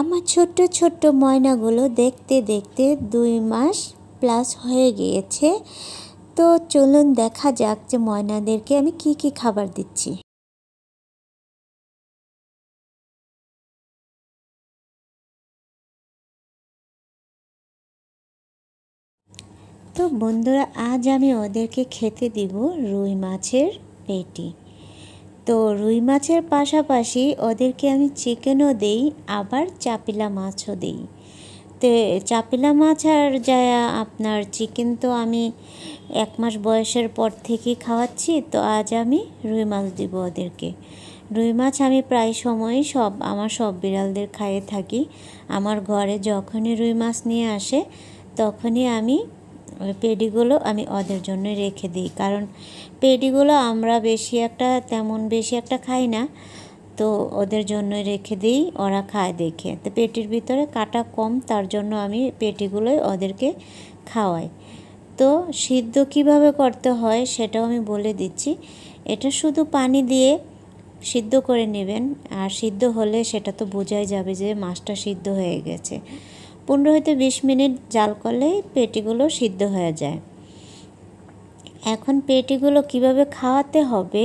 আমার ছোট্ট ছোট্ট ময়নাগুলো দেখতে দেখতে দুই মাস প্লাস হয়ে গিয়েছে। তো চলুন দেখা যাক যে ময়নাদেরকে আমি কি কি খাবার দিচ্ছি। তো বন্ধুরা, আজ আমি ওদেরকে খেতে দিব রুই মাছের পেটি। তো রুই মাছের পাশাপাশি ওদেরকে আমি চিকেনও দেই, আবার চাপিলা মাছও দিই। তো চাপিলা মাছ আর যা আপনার চিকেন তো আমি এক মাস বয়সের পর থেকেই খাওয়াচ্ছি, তো আজ আমি রুই মাছ দিব ওদেরকে। রুই মাছ আমি প্রায় সময়ই সব, আমার সব বিড়ালদের খাইয়ে থাকি। আমার ঘরে যখনই রুই মাছ নিয়ে আসে, তখনই আমি পেডিগুলো আমি ওদের জন্য রেখে দিই। কারণ পেডিগুলো আমরা বেশি একটা, তেমন বেশি একটা খাই না। তো ওদের জন্য রেখে দিই, ওরা খায় দেখে। তো পেটির ভিতরে কাটা কম, তার জন্য আমি পেটিগুলোই ওদেরকে খাওয়াই। তো সিদ্ধ কীভাবে করতে হয় সেটাও আমি বলে দিচ্ছি। এটা শুধু পানি দিয়ে সিদ্ধ করে নেবেন, আর সিদ্ধ হলে সেটা তো বোঝাই যাবে যে মাছটা সিদ্ধ হয়ে গেছে। পনেরো হইতে বিশ মিনিট জাল করলেই পেটিগুলো সিদ্ধ হয়ে যায়। এখন পেটিগুলো কীভাবে খাওয়াতে হবে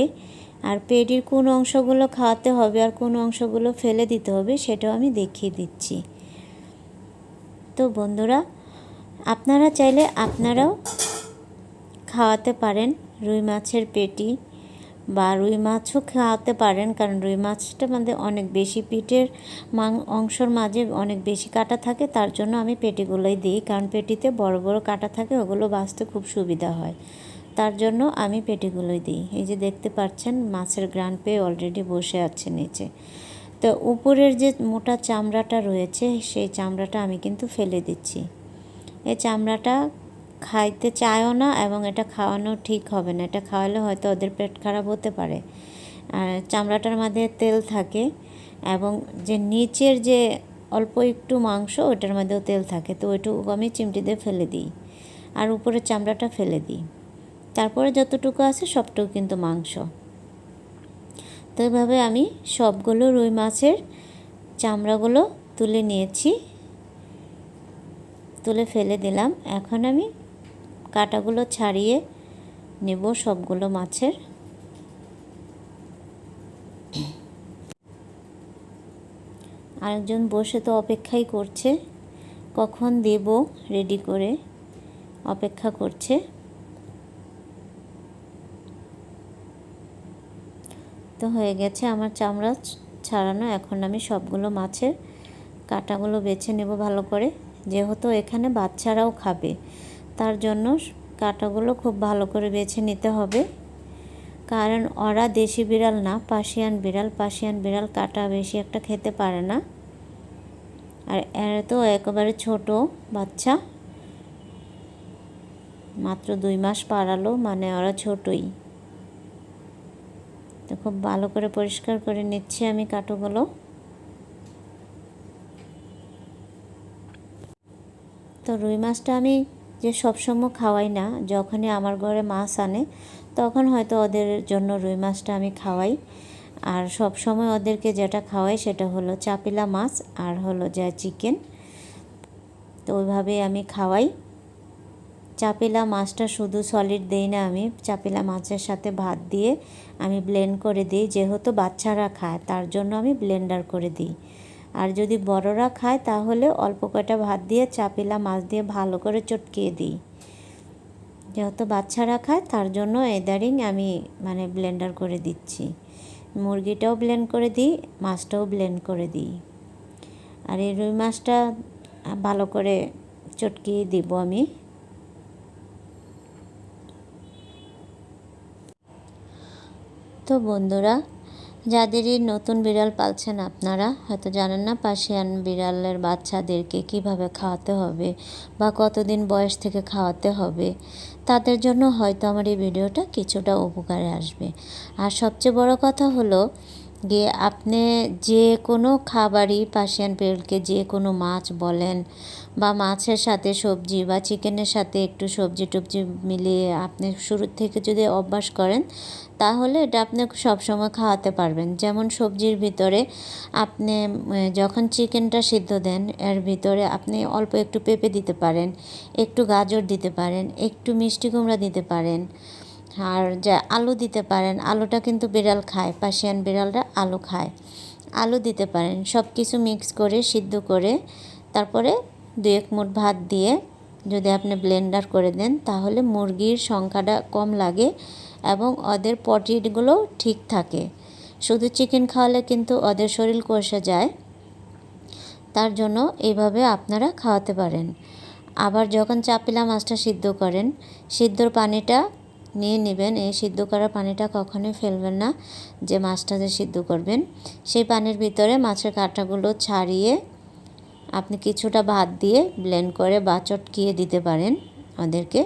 আর পেটির কোন অংশগুলো খাওয়াতে হবে আর কোন অংশগুলো ফেলে দিতে হবে সেটাও আমি দেখিয়ে দিচ্ছি। তো বন্ধুরা, আপনারা চাইলে আপনারাও খাওয়াতে পারেন রুই মাছের পেটি। বা রুই মাছও খাওয়াতে পারেন, কারণ রুই মাছটা মধ্যে অনেক বেশি পিঠের মাং, অংশর মাঝে অনেক বেশি কাটা থাকে, তার জন্য আমি পেটিগুলোই দিই, কারণ পেটিতে বড় বড় কাটা থাকে, ওগুলো বাঁচতে খুব সুবিধা হয়। তার জন্য আমি পেটিগুলোই দিই। এই যে দেখতে পাচ্ছেন, মাছের গ্রান পেয়ে অলরেডি বসে আছে নিচে। তো উপরের যে মোটা চামড়াটা রয়েছে, সেই চামড়াটা আমি কিন্তু ফেলে দিচ্ছি। এই চামড়াটা খাইতে চায়ও না এবং এটা খাওয়ানো ঠিক হবে না। এটা খাওয়ালে হয়তো ওদের পেট খারাপ হতে পারে। আর চামড়াটার মধ্যে তেল থাকে এবং যে নিচের যে অল্প একটু মাংস, ওটার মধ্যেও তেল থাকে। তো ওইটুকু আমি চিমটি দিয়ে ফেলে দিই আর উপরে চামড়াটা ফেলে দিই। তারপরে যতটুকু আছে সবটুকু কিন্তু মাংস। তো এইভাবে আমি সবগুলো রুই মাছের চামড়াগুলো তুলে নিয়েছি, তুলে ফেলে দিলাম। এখন আমি কাটাগুলো ছাড়িয়ে নেব সবগুলো মাছের। আরেকজন বসে তো অপেক্ষাই করছে, কখন দেব রেডি করে অপেক্ষা করছে। তো হয়ে গেছে আমার চামড়া ছাড়ানো, এখন আমি সবগুলো মাছের কাটাগুলো বেছে নেব ভালো করে। যেহেতু এখানে বাচ্চারাও খাবে তার জন্য কাটাগুলো খুব ভালো করে বেছে নিতে হবে। কারণ ওরা দেশি বিড়াল না পাশিয়ান বিড়াল। পাশিয়ান বিড়াল কাটা বেশি একটা খেতে পারে না। আর এর তো একেবারে ছোট বাচ্চা। মাত্র দুই মাস পারালো মানে ওরা ছোটই। তো খুব ভালো করে পরিষ্কার করে নিচ্ছি আমি কাটোগুলো। তো রুই মাছটা আমি যে সবসময় খাওয়াই না, যখনই আমার ঘরে মাছ আনে, তখন হয়তো ওদের জন্য রুই মাছটা আমি খাওয়াই। আর সব সময় ওদেরকে যেটা খাওয়াই সেটা হলো চাপিলা মাছ আর হলো যা চিকেন। তো ওইভাবেই আমি খাওয়াই। চাপিলা মাছটা শুধু সলিড দেই না আমি, চাপিলা মাছের সাথে ভাত দিয়ে আমি ব্লেন্ড করে দিই। যেহেতু বাচ্চারা খায়, তার জন্য আমি ব্লেন্ডার করে দিই। আর যদি বড়রা খায়, তাহলে অল্প কয়টা ভাত দিয়ে চাপিলা মাছ দিয়ে ভালো করে চটকিয়ে দিই। যেহেতু বাচ্চারা খায়, তার জন্য এদারিং আমি মানে ব্লেন্ডার করে দিচ্ছি। মুরগিটাও ব্লেন্ড করে দিই, মাছটাও ব্লেন্ড করে দিই। আর এই রুই মাছটা ভালো করে চটকিয়ে দিব আমি। তো বন্ধুরা যাদেরই নতুন বিড়াল পালছেন আপনারা, হয়তো জানেন না পাশিয়ান বিড়ালের বাচ্চাদেরকে কীভাবে খাওয়াতে হবে বা কতদিন বয়স থেকে খাওয়াতে হবে, তাদের জন্য হয়তো আমার এই ভিডিওটা কিছুটা উপকারে আসবে। আর সবচেয়ে বড় কথা হলো গিয়ে আপনি যে কোনো খাবারই পার্সিয়ান পেরলকে যে কোনো মাছ বলেন বা মাছের সাথে সবজি বা চিকেনের সাথে একটু সবজি টবজি মিলিয়ে আপনি শুরু থেকে যদি অভ্যাস করেন তাহলে এটা আপনি সবসময় খাওয়াতে পারবেন। যেমন সবজির ভিতরে আপনি যখন চিকেনটা সিদ্ধ দেন, এর ভিতরে আপনি অল্প একটু পেঁপে দিতে পারেন, একটু গাজর দিতে পারেন, একটু মিষ্টি কুমড়া দিতে পারেন, আর যা আলু দিতে পারেন, আলুটা কিন্তু বিড়াল খায় পাশিয়ান বিড়ালরা আলু খায়। আলু দিতে পারেন সব কিছু মিক্স করে, সিদ্ধ করে, তারপরে দু এক মুঠ ভাত দিয়ে যদি আপনি ব্লেন্ডার করে দেন, তাহলে মুরগির সংখ্যাটা কম লাগে। এবং ওদের পটিগুলো ঠিক থাকে। শুধু চিকেন খাওয়ালে কিন্তু ওদের শরীর কষে যায়। তার জন্য এইভাবে আপনারা খাওয়াতে পারেন। আবার যখন চাপিলা মাছটা সিদ্ধ করেন, সিদ্ধর পানিটা নিয়ে নেবেন। এই সিদ্ধ করা পানিটা কখনোই ফেলবেন না, যে মাছটা যে সিদ্ধ করবেন। সেই পানির ভিতরে মাছের কাঁটাগুলো ছাড়িয়ে আপনি কিছুটা ভাত দিয়ে ব্লেন্ড করে বা চটকিয়ে দিতে পারেন ওদেরকে।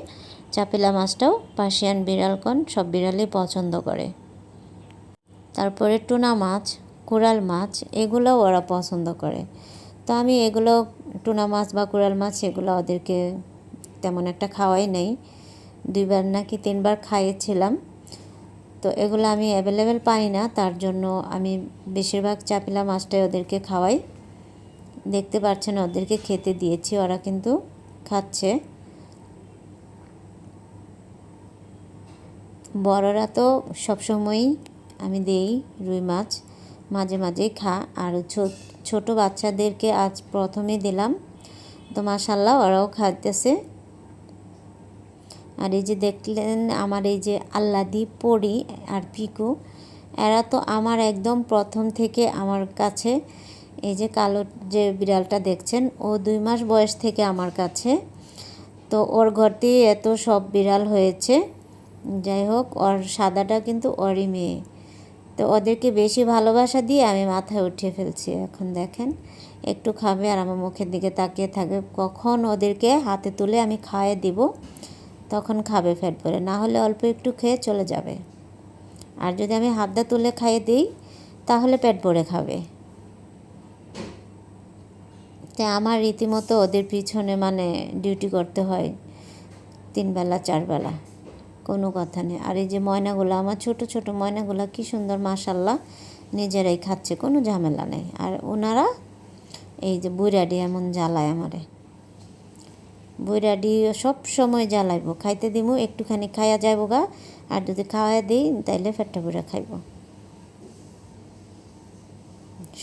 চাপিলা মাছটাও পার্সিয়ান বিড়ালকন সব বিড়ালই পছন্দ করে। তারপরে টুনা মাছ, কোরাল মাছ, এগুলোও ওরা পছন্দ করে। তো আমি এগুলো, টুনা মাছ বা কোরাল মাছ, এগুলো ওদেরকে তেমন একটা খাওয়াই নেই। দুইবার নাকি তিনবার খাইয়েছিলাম। তো এগুলো আমি অ্যাভেলেবেল পাই না, তার জন্য আমি বেশিরভাগ চাপিলা মাছটাই ওদেরকে খাওয়াই। দেখতে পাচ্ছেন, ওদেরকে খেতে দিয়েছি, ওরা কিন্তু খাচ্ছে। বড়রা তো সবসময়ই আমি দেই রুই মাছ, মাঝে মাঝেই খা। আর ছোট বাচ্চাদেরকে আজ প্রথমে দিলাম। তো মাসাল্লাহ ওরাও খাইতেছে। আর এই যে দেখলেন আমার এই যে আল্লাদি পড়ি আর পিকু, এরা তো আমার একদম প্রথম থেকে আমার কাছে। এই যে কালো যে বিড়ালটা দেখছেন, ও দুই মাস বয়স থেকে আমার কাছে। তো ওর ঘরতেই এত সব বিড়াল হয়েছে। যাই হোক, ওর সাদাটা কিন্তু ওরই মেয়ে। তো ওদেরকে বেশি ভালোবাসা দিয়ে আমি মাথায় উঠিয়ে ফেলছি। এখন দেখেন, একটু খাবে আর আমার মুখের দিকে তাকিয়ে থাকবে। কখন ওদেরকে হাতে তুলে আমি খাইয়ে দিব, তখন খাবে ফ্যাট ভরে। না হলে অল্প একটু খেয়ে চলে যাবে। আর যদি আমি হাতটা তুলে খাইয়ে দিই, তাহলে পেট ভরে খাবে। তাই আমার রীতিমতো ওদের পিছনে মানে ডিউটি করতে হয় তিন বেলা চার বেলা কোনো কথা নেই। আর এই যে ময়নাগুলো, আমার ছোট ছোট ময়নাগুলো কি সুন্দর মাসাল্লাহ নিজেরাই খাচ্ছে, কোনো ঝামেলা নেই। আর ওনারা এই যে বুড়াডি এমন জ্বালায় আমারে। বুড়াডি সব সময় জ্বালাইব, খাইতে দিমু, একটুখানি খাইয়া যাইব গা, আর যদি খাওয়া দিই, তাইলে ফেটটা বুড়া খাইব।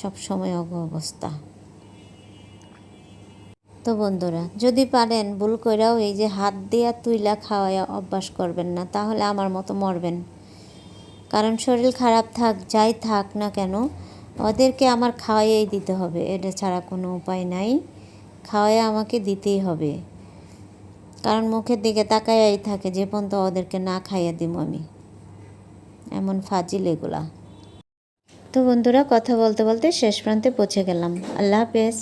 সব সময় অগ অবস্থা। তো বন্ধুরা, যদি পারেন ভুল কইরাও এই যে হাত দিয়া তুইলা খাওয়াইয়া অভ্যাস করবেন না, তাহলে আমার মতো মরবেন। কারণ শরীর খারাপ থাক, যাই থাক না কেন, ওদেরকে আমার খাওয়াইয়াই দিতে হবে, এটা ছাড়া কোনো উপায় নাই। খাওয়াই আমাকে দিতেই হবে। কারণ মুখের দিকে তাকাইয়াই থাকে, যে পর্যন্ত ওদেরকে না খাইয়া দিব আমি। এমন ফাজিল এগুলা। তো বন্ধুরা, কথা বলতে বলতে শেষ প্রান্তে পৌঁছে গেলাম। আল্লাহ হাফেজ।